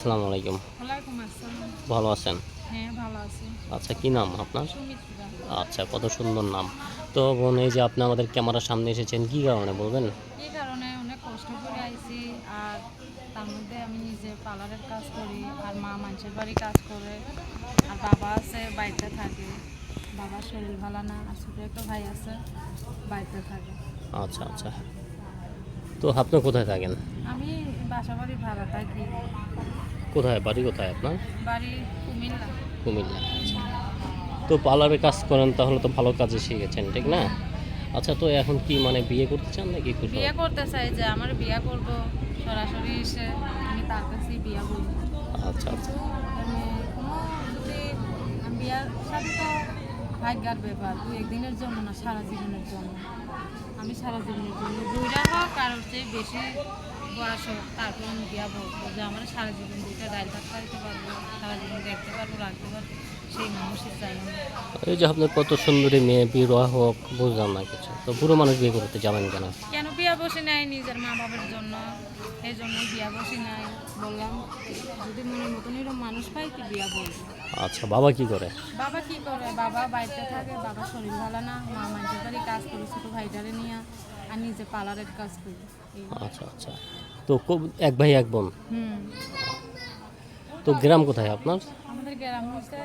আসসালামু আলাইকুম। ওয়ালাইকুম আসসালাম। ভালো আছেন? হ্যাঁ ভালো আছি। আচ্ছা কি নাম আপনার? আচ্ছা কত সুন্দর নাম। তো বোন এই যে আপনি আমাদের ক্যামেরার সামনে এসেছেন কি কারণে বলবেন? এই কারণে অনেক কষ্ট করে আইছি আর তার মধ্যে আমি নিজে পার্লারের কাজ করি আর মা মানুষের বাড়ি কাজ করে আর বাবা আছে বাড়িতে থাকে। বাবার শরীর ভালো না আর ছোটো একটা ভাই আছে বাড়িতে থাকে। আচ্ছা আচ্ছা। তো আপনি কোথায় থাকেন? আমি বাড়ি ভাড়া থাকি কোথায়? বাড়ি কোথায় আপনার? বাড়ি কুমিল্লা। কুমিল্লা। তো পার্লারে কাজ করেন তাহলে তো ভালো কাজে শিখেছেন ঠিক না? আচ্ছা তো এখন কি মানে বিয়ে করতে চান নাকি বিয়ে করতে চাই যে আমার বিয়ে করব। সরাসরি এসে আমি তার কাছেই বিয়ে করব। আচ্ছা আচ্ছা। যদি বিয়ার সাথে তো ভাগ্যার ব্যাপার। দু একদিনের জন্য না সারা জীবনের জন্য। আমি সারা জীবনের জন্য। দুইটা হোক আর বেশি বয়স হোক তারপর আমি বলব যে আমার সারা জীবন দুইটা ডাইল ভাত খাইতে পারব সারা জীবন দেখতে পারব রাখতে পারব সেই মানুষের চাই এই যে আপনার কত সুন্দরী মেয়ে বিবাহ হোক বুঝলাম না কিছু। তো বুড়ো মানুষ বিয়ে করতে যাবেন কেন? কেন বিয়া বসে নাই নিজের মা বাবার জন্য? এই জন্য বিয়া বসে নাই বললাম যদি মনের মতন এরকম মানুষ পাই কি বিয়া বলব? আচ্ছা বাবা কি করে? বাবা কি করে? বাবা বাড়িতে থাকে বাবার শরীর ভালো না মা বাড়ি কাজ করি ছোটো ভাইটারে নিয়ে আর নিজে পার্লারের কাজ করি। আচ্ছা আচ্ছা। তো এক ভাই এক বোন? তো গ্রাম কোথায় আপনার? আমাদের গ্রাম হচ্ছে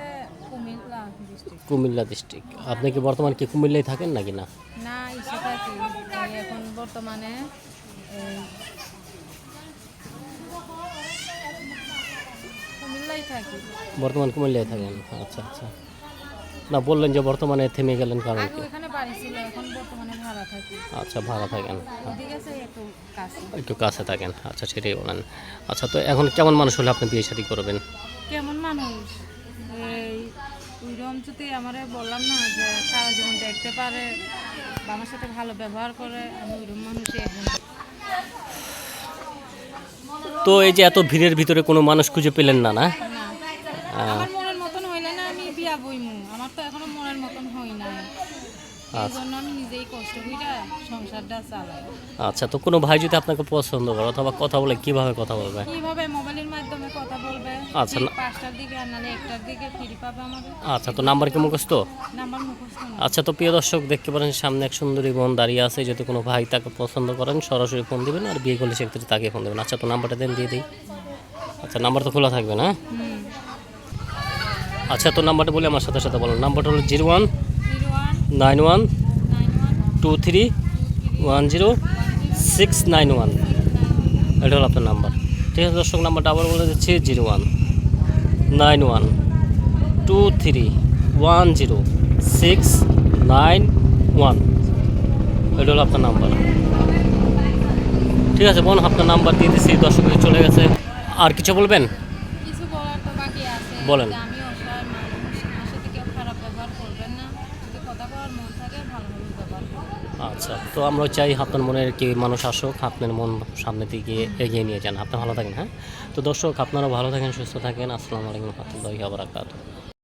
কুমিল্লা ডিস্ট্রিক্ট কুমিল্লা ডিস্ট্রিক্ট আপনি কি বর্তমানে কি কুমিল্লায় থাকেন নাকি না? এখন বর্তমানে থাকি। বর্তমান কুমিল্লায় থাকেন? আচ্ছা আচ্ছা। না বললেন যে বর্তমানে থেমে গেলেন কারণ কি আচ্ছা ভাড়া থাকেন। একটু কাছে। থাকেন। আচ্ছা সেটাই বলেন। আচ্ছা তো এখন কেমন মানুষ হলে আপনি বিয়ে শাদী করবেন? কেমন মানুষ? ওইরকম যদি আমারে বললাম না যে সারা জীবন দেখতে পারে আমার সাথে ভালো ব্যবহার করে আমি ওইরকম মানুষই একজন তো এই যে এত ভিড়ের ভিতরে কোনো মানুষ খুঁজে পেলেন না না না আমার মনের মতন হইলে না আমি বিয়া বইমু আমার মনের মতন হই সংসারটা চালাই। আচ্ছা তো কোনো ভাই যদি আপনাকে পছন্দ করে অথবা কথা বলে কীভাবে কথা বলবে? কীভাবে মোবাইলের মাধ্যমে কথা বলবে? আচ্ছা, না- পাঁচটার দিকে নাহলে একটার দিকে ফিরে পাবে আমাদের আচ্ছা তো নাম্বার কি মুখস্থ? নাম্বার মুখস্থ আচ্ছা তো প্রিয় দর্শক দেখতে পারেন সামনে এক সুন্দরী বোন দাঁড়িয়ে আছে। যদি কোনো ভাই তাকে পছন্দ করেন সরাসরি ফোন দিবেন আর বিয়ে করলে সেক্ষেত্রে তাকে ফোন দেবেন। আচ্ছা তো নাম্বারটা দেন দিয়ে দিই। আচ্ছা নাম্বার তো খোলা থাকবে না? আচ্ছা তো নাম্বারটা বলে আমার সাথে সাথে বলো। নাম্বারটা হলো zero one nine one two three one zero six nine one. এটা হলো আপনার নাম্বার। ঠিক আছে দর্শক নাম্বারটা আবার বলে দিচ্ছি zero one nine one two three one zero six nine one. এটা হলো আপনার নাম্বার। ঠিক আছে বোন আপনার নাম্বার দিয়ে দিচ্ছি দর্শক চলে গেছে। আর কিছু বলবেন? বলেন। যে আমি অসহায় মানুষ আমার সাথে কেউ খারাপ ব্যবহার করবেন না যদি কথা বলার মন থাকে ভালোভাবে ব্যবহার করবেন আচ্ছা তো আমরা চাই আপনার মনের কি মানুষ আসুক, আপনার মন সামনে দিকে এগিয়ে নিয়ে যান। আপনি ভালো থাকেন হ্যাঁ? তো দর্শক আপনারা ভালো থাকেন, সুস্থ থাকেন। আসসালামু আলাইকুম রহমতুল্লাহি আবরাকাতুহ